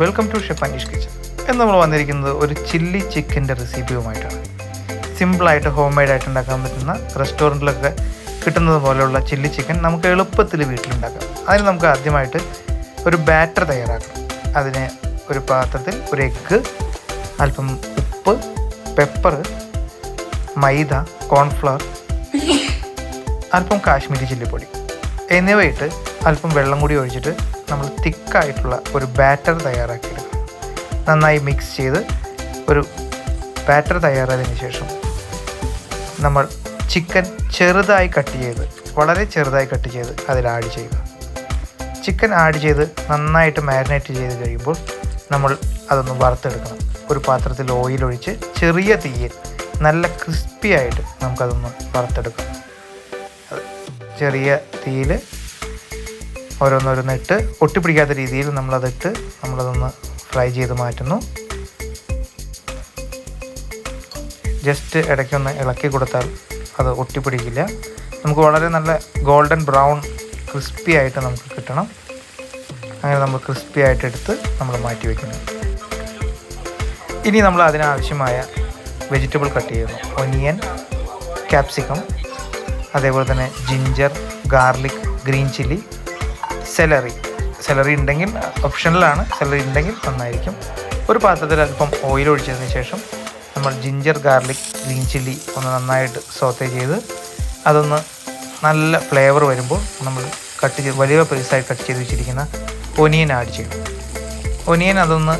Welcome to chef Anish kitchen എന്ന് നമ്മൾ വന്നിരിക്കുന്നത് ഒരു ചില്ലി ചിക്കന്റെ റെസിപ്പിയുമായിട്ടാണ് സിമ്പിളായിട്ട് ഹോം മെയ്ഡ് ആയിട്ട് ഉണ്ടാക്കാൻ പറ്റുന്ന റെസ്റ്റോറന്റിലൊക്കെ കിട്ടുന്നത് പോലെയുള്ള ചില്ലി ചിക്കൻ നമുക്ക് എളുപ്പത്തിൽ വീട്ടിലുണ്ടാക്കാം. അതിന് നമുക്ക് ആദ്യമായിട്ട് ഒരു ബാറ്റർ തയ്യാറാക്കണം. അതിന് ഒരു പാത്രത്തിൽ ഒരു എഗ്ഗ് അല്പം ഉപ്പ് പെപ്പർ മൈദ കോൺഫ്ലവർ അല്പം കാശ്മീരി ചില്ലിപ്പൊടി എന്നിവയിട്ട് അല്പം വെള്ളം കൂടി ഒഴിച്ചിട്ട് നമ്മൾ തിക്കായിട്ടുള്ള ഒരു ബാറ്റർ തയ്യാറാക്കിയെടുക്കണം. നന്നായി മിക്സ് ചെയ്ത് ഒരു ബാറ്റർ തയ്യാറായതിന് ശേഷം നമ്മൾ ചിക്കൻ ചെറുതായി കട്ട് ചെയ്ത് വളരെ ചെറുതായി കട്ട് ചെയ്ത് അതിൽ ആഡ് ചെയ്യുക. ചിക്കൻ ആഡ് ചെയ്ത് നന്നായിട്ട് മാരിനേറ്റ് ചെയ്ത് കഴിയുമ്പോൾ നമ്മൾ അതൊന്ന് വറുത്തെടുക്കണം. ഒരു പാത്രത്തിൽ ഓയിൽ ഒഴിച്ച് ചെറിയ തീയിൽ നല്ല ക്രിസ്പി ആയിട്ട് നമുക്കതൊന്ന് വറുത്തെടുക്കാം. ചെറിയ തീയിൽ ഓരോന്നോരോന്നിട്ട് ഒട്ടിപ്പിടിക്കാത്ത രീതിയിൽ നമ്മളതിട്ട് നമ്മളതൊന്ന് ഫ്രൈ ചെയ്ത് മാറ്റുന്നു. ജസ്റ്റ് ഇടയ്ക്കൊന്ന് ഇളക്കി കൊടുത്താൽ അത് ഒട്ടിപ്പിടിക്കില്ല. നമുക്ക് വളരെ നല്ല ഗോൾഡൻ ബ്രൗൺ ക്രിസ്പി ആയിട്ട് നമുക്ക് കിട്ടണം. അങ്ങനെ നമ്മൾ ക്രിസ്പി ആയിട്ട് എടുത്ത് നമ്മൾ മാറ്റി വയ്ക്കുന്നു ഇനി നമ്മൾ അതിനാവശ്യമായ വെജിറ്റബിൾ കട്ട് ചെയ്യുന്നു. ഒനിയൻ ക്യാപ്സിക്കം അതേപോലെ തന്നെ ginger garlic green chilli celery celery ഉണ്ടെങ്കിൽ ഓപ്ഷണലാണ് സെലറി ഉണ്ടെങ്കിൽ നന്നായിരിക്കും. ഒരു പാത്രത്തിൽ അല്പം ഓയിൽ ഒഴിച്ചതിന് ശേഷം നമ്മൾ ജിഞ്ചർ ഗാർലിക് ഗ്രീൻ ചില്ലി ഒന്ന് നന്നായിട്ട് സോത്തേ ചെയ്ത് അതൊന്ന് നല്ല ഫ്ലേവർ വരുമ്പോൾ നമ്മൾ കട്ട് ചെയ്ത് വലിയ പീസായി കട്ട് ചെയ്ത് വെച്ചിരിക്കുന്ന ഒനിയൻ ആഡ് ചെയ്യും ഒനിയൻ അതൊന്ന്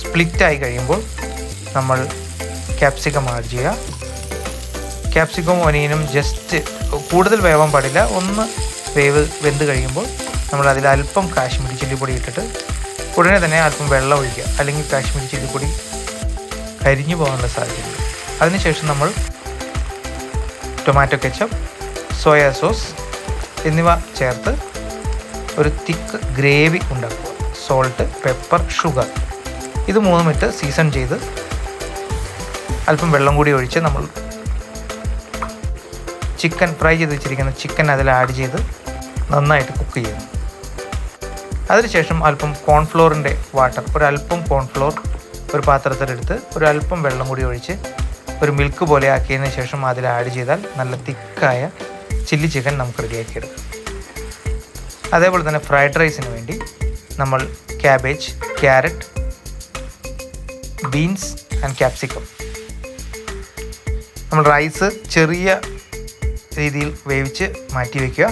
സ്പ്ലിറ്റായി കഴിയുമ്പോൾ നമ്മൾ ക്യാപ്സിക്കം ആഡ് ചെയ്യുക. ക്യാപ്സിക്കവും ഒനിയനും ജസ്റ്റ് കൂടുതൽ വേവാൻ പാടില്ല. ഒന്ന് വേവ് വെന്ത് കഴിയുമ്പോൾ നമ്മൾ അതിൽ അല്പം കാശ്മീരി ചില്ലിപ്പൊടി ഇട്ടിട്ട് ഉടനെ തന്നെ അല്പം വെള്ളം ഒഴിക്കുക. അല്ലെങ്കിൽ കാശ്മീരി ചില്ലിപ്പൊടി കരിഞ്ഞു പോകാനുള്ള സാധ്യതയുണ്ട്. അതിനുശേഷം നമ്മൾ ടൊമാറ്റോ കെച്ചപ്പ് സോയാ സോസ് എന്നിവ ചേർത്ത് ഒരു തിക്ക് ഗ്രേവി ഉണ്ടാക്കുക. Salt pepper sugar. ഇത് മൂന്നും ഇട്ട് സീസൺ ചെയ്ത് അല്പം വെള്ളം കൂടി ഒഴിച്ച് നമ്മൾ ചിക്കൻ ഫ്രൈ ചെയ്ത് വെച്ചിരിക്കുന്ന ചിക്കൻ അതിൽ ആഡ് ചെയ്ത് നന്നായിട്ട് കുക്ക് ചെയ്യുന്നു. അതിനുശേഷം അല്പം കോൺഫ്ലോറിന്റെ വാട്ടർ ഒരല്പം കോൺഫ്ലോർ ഒരു പാത്രത്തിലെടുത്ത് ഒരല്പം വെള്ളം കൂടി ഒഴിച്ച് ഒരു മിൽക്ക് പോലെ ആക്കിയതിന് ശേഷം അതിൽ ആഡ് ചെയ്താൽ നല്ല തിക്കായ ചില്ലി ചിക്കൻ നമുക്ക് റെഡിയാക്കിയെടുക്കാം. അതേപോലെ തന്നെ ഫ്രൈഡ് റൈസിന് വേണ്ടി നമ്മൾ cabbage carrot beans and capsicum. നമ്മൾ റൈസ് ചെറിയ രീതിയിൽ വേവിച്ച് മാറ്റി വയ്ക്കുക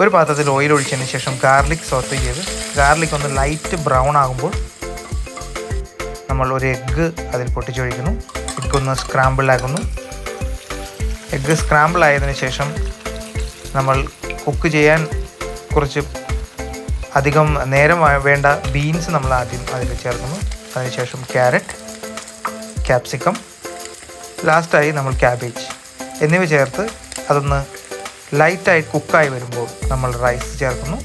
ഒരു പാത്രത്തിൽ ഓയിൽ ഒഴിച്ചതിന് ശേഷം ഗാർലിക് സോത്ത് ചെയ്ത് ഗാർലിക് ഒന്ന് ലൈറ്റ് ബ്രൗൺ ആകുമ്പോൾ നമ്മൾ ഒരു എഗ്ഗ് അതിൽ പൊട്ടിച്ചൊഴിക്കുന്നു. എഗ്ഗ് ഒന്ന് സ്ക്രാമ്പിൾ ആക്കുന്നു. എഗ്ഗ് സ്ക്രാമ്പിൾ ആയതിനു ശേഷം നമ്മൾ കുക്ക് ചെയ്യാൻ കുറച്ച് അധികം നേരം വേണ്ട ബീൻസ് നമ്മൾ ആദ്യം അതിൽ ചേർക്കുന്നു. അതിനുശേഷം ക്യാരറ്റ് ക്യാപ്സിക്കം ലാസ്റ്റായി നമ്മൾ ക്യാബേജ് എന്നിവ ചേർത്ത് അതൊന്ന് ലൈറ്റായി കുക്കായി വരുമ്പോൾ നമ്മൾ റൈസ് ചേർക്കുന്നു.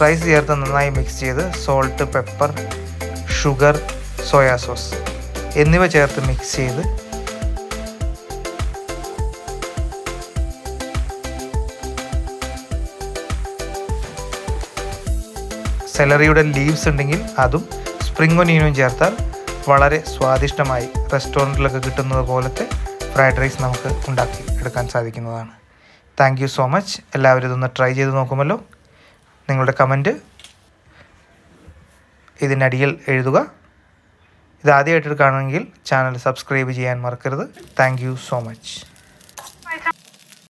റൈസ് ചേർത്ത് നന്നായി മിക്സ് ചെയ്ത് salt pepper sugar soya sauce എന്നിവ ചേർത്ത് മിക്സ് ചെയ്ത് സെലറിയുടെ ലീവ്സ് ഉണ്ടെങ്കിൽ അതും സ്പ്രിംഗ് ഒനിയനും ചേർത്താൽ വളരെ സ്വാദിഷ്ടമായി റെസ്റ്റോറന്റിലൊക്കെ കിട്ടുന്നത് പോലത്തെ ഫ്രൈഡ് റൈസ് നമുക്ക് ഉണ്ടാക്കി എടുക്കാൻ സാധിക്കുന്നതാണ്. താങ്ക് യു സോ മച്ച് എല്ലാവരും ഇതൊന്ന് ട്രൈ ചെയ്ത് നോക്കുമല്ലോ. നിങ്ങളുടെ കമന്റ് ഇതിനടിയിൽ എഴുതുക. ഇത് ആദ്യമായിട്ട് ചാനൽ സബ്സ്ക്രൈബ് ചെയ്യാൻ മറക്കരുത്. Thank you so much